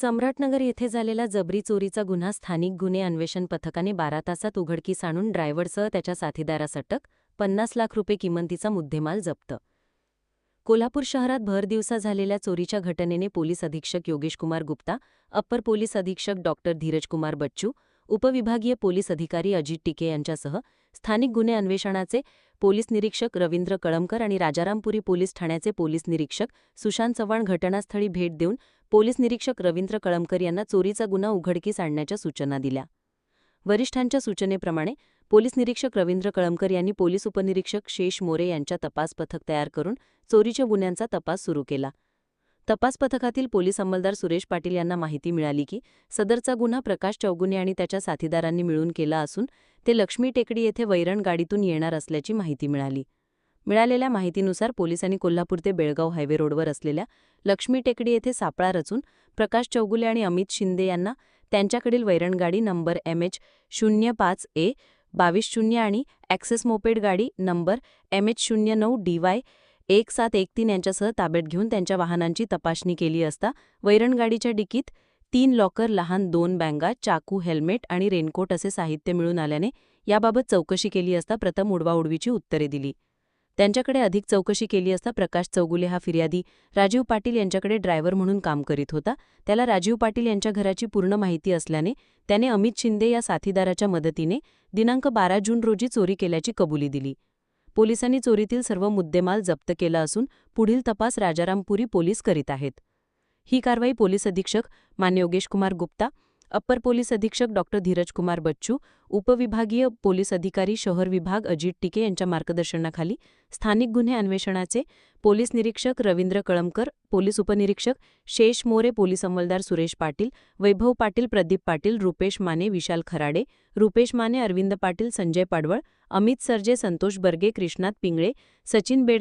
सम्राटनगर येथे झालेला जबरी चोरीचा गुन्हा स्थानिक गुन्हे अन्वेषण पथकाने बारा तासात उघडकीस आणून ड्रायव्हरसह त्याच्या साथीदारास अटक पन्नास लाख रुपये किमंतीचा मुद्देमाल जप्त. कोल्हापूर शहरात भर दिवसा झालेल्या चोरीच्या घटनेने पोलीस अधीक्षक योगेश कुमार गुप्ता अप्पर पोलीस अधीक्षक डॉक्टर धीरज कुमार बच्चू उपविभागीय पोलीस अधिकारी अजित टिके यांच्यासह स्थानिक गुन्हे अन्वेषणाचे पोलीस निरीक्षक रवींद्र कळमकर आणि राजारामपुरी पोलीस ठाण्याचे पोलीस निरीक्षक सुशांत चव्हाण घटनास्थळी भेट देऊन पोलीस निरीक्षक रवींद्र कळमकर यांना चोरीचा गुन्हा उघडकीस आणण्याच्या सूचना दिल्या. वरिष्ठांच्या सूचनेप्रमाणे पोलीस निरीक्षक रवींद्र कळमकर यांनी पोलीस उपनिरीक्षक शेष मोरे यांच्या तपास पथक तयार करून चोरीच्या गुन्ह्यांचा तपास सुरू केला. तपास पथकातील पोलीस अंमलदार सुरेश पाटील यांना माहिती मिळाली की सदरचा गुन्हा प्रकाश चौगुने आणि त्याच्या साथीदारांनी मिळून केला असून ते लक्ष्मी टेकडी येथे वैरण गाडीतून येणार असल्याची माहिती मिळाली. मिळालेल्या माहितीनुसार पोलिसांनी कोल्हापूर ते बेळगाव हायवे रोडवर असलेल्या लक्ष्मी टेकडी येथे सापळा रचून प्रकाश चौगुले आणि अमित शिंदे यांना त्यांच्याकडील वैरणगाडी नंबर एम एच शून्य पाच ए बावीस शून्य आणि ॲक्सेस मोपेड गाडी नंबर एम एच शून्य नऊ डी वाय एक सात एक तीन यांच्यासह ताब्यात घेऊन त्यांच्या वाहनांची तपासणी केली असता वैरणगाडीच्या डिकीत तीन लॉकर लहान दोन बँगा चाकू हेल्मेट आणि रेनकोट असे साहित्य मिळून आल्याने याबाबत चौकशी केली असता प्रथम उडवाउडवीची उत्तरे दिली. त्यांच्याकडे अधिक चौकशी केली असता प्रकाश चौगुले हा फिर्यादी राजीव पाटील यांच्याकडे ड्रायव्हर म्हणून काम करीत होता. त्याला राजीव पाटील यांच्या घराची पूर्ण माहिती असल्याने त्याने अमित शिंदे या साथीदाराच्या मदतीने दिनांक बारा जून रोजी चोरी केल्याची कबुली दिली. पोलिसांनी चोरीतील सर्व मुद्देमाल जप्त केला असून पुढील तपास राजारामपुरी पोलीस करीत आहेत. ही कारवाई पोलीस अधीक्षक मान्य कुमार गुप्ता अप्पर पोलीस अधीक्षक डॉक्टर धीरज कुमार बच्चू उपविभागीय पोलीस अधिकारी शहर विभाग अजित टिके यांच्या मार्गदर्शनाखाली स्थानिक गुन्हे अन्वेषणाचे पोलीस निरीक्षक रवींद्र कळमकर पोलीस उपनिरीक्षक शेष मोरे पोलीस अंमलदार सुरेश पाटील वैभव पाटील प्रदीप पाटील रुपेश माने विशाल खराडे रुपेश माने अरविंद पाटील संजय पाडवळ अमित सरजे संतोष बर्गे कृष्णात पिंगळे सचिन बेडके